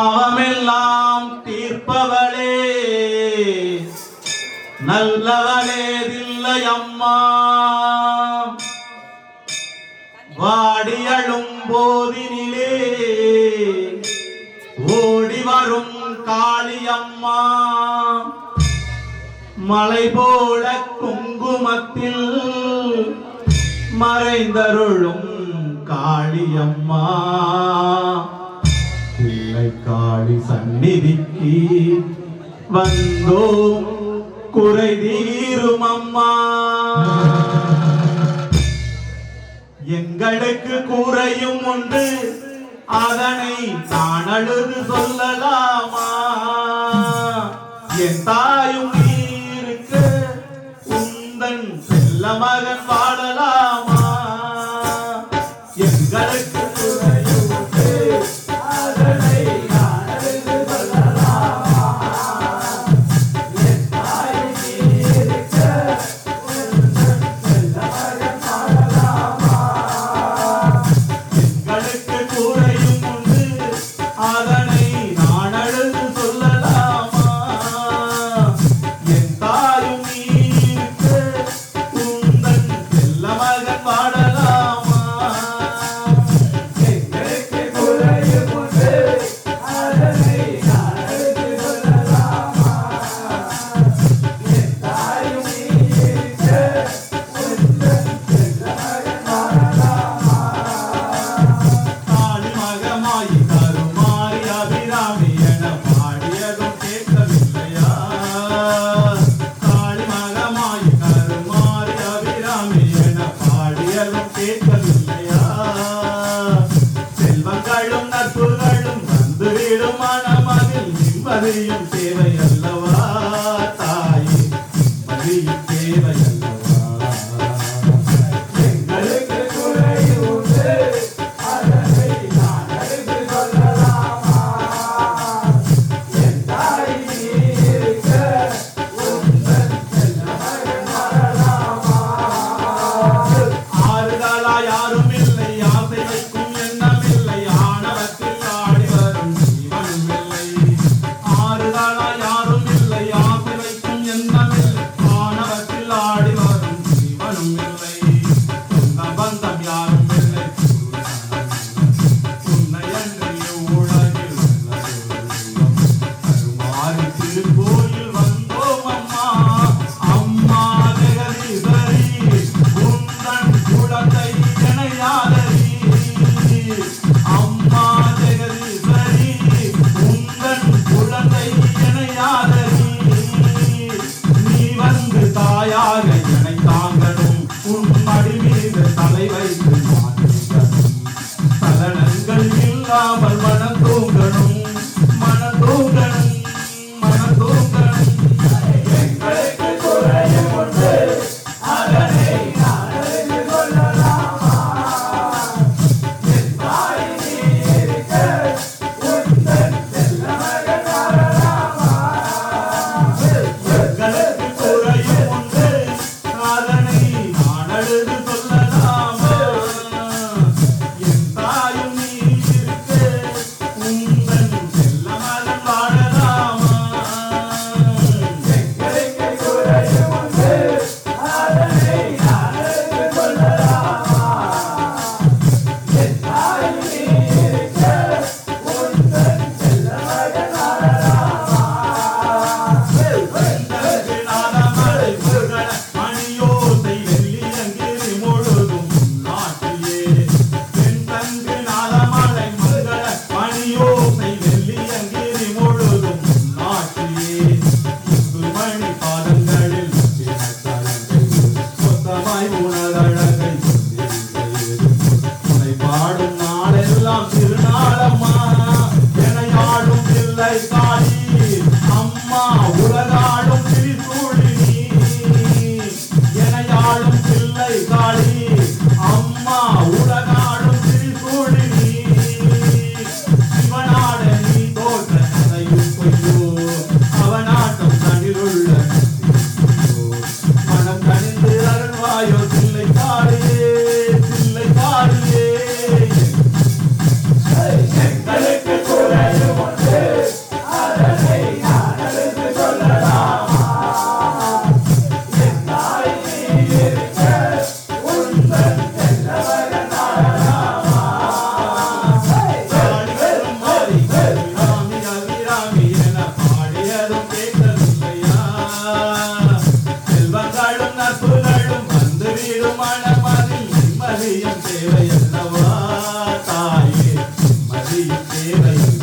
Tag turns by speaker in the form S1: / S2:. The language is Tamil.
S1: பாவமெல்லாம் தீர்ப்பவளே நல்லவளேதில்லை அம்மா வாடியழும் போதினிலே ஓடி வரும் காளியம்மா. மலை போல குங்குமத்தில் மறைந்தருளும் காளியம்மா. பிள்ளை காளி சந்நிதிக்கு வந்தோம் குறை தீரும் அம்மா எங்களுக்கு குறையும் உண்டு அதனை நான் அழுது சொல்லலாமா? என் தாயும் உந்தன் செல்ல மகன் வா சொல்லும் நற்புகளும் வந்துவிடும் மனமதில் நிம்மதியும் தேவை அல்லவா தாயே? மதியும் தேவை Entonces, satisfied. Deus.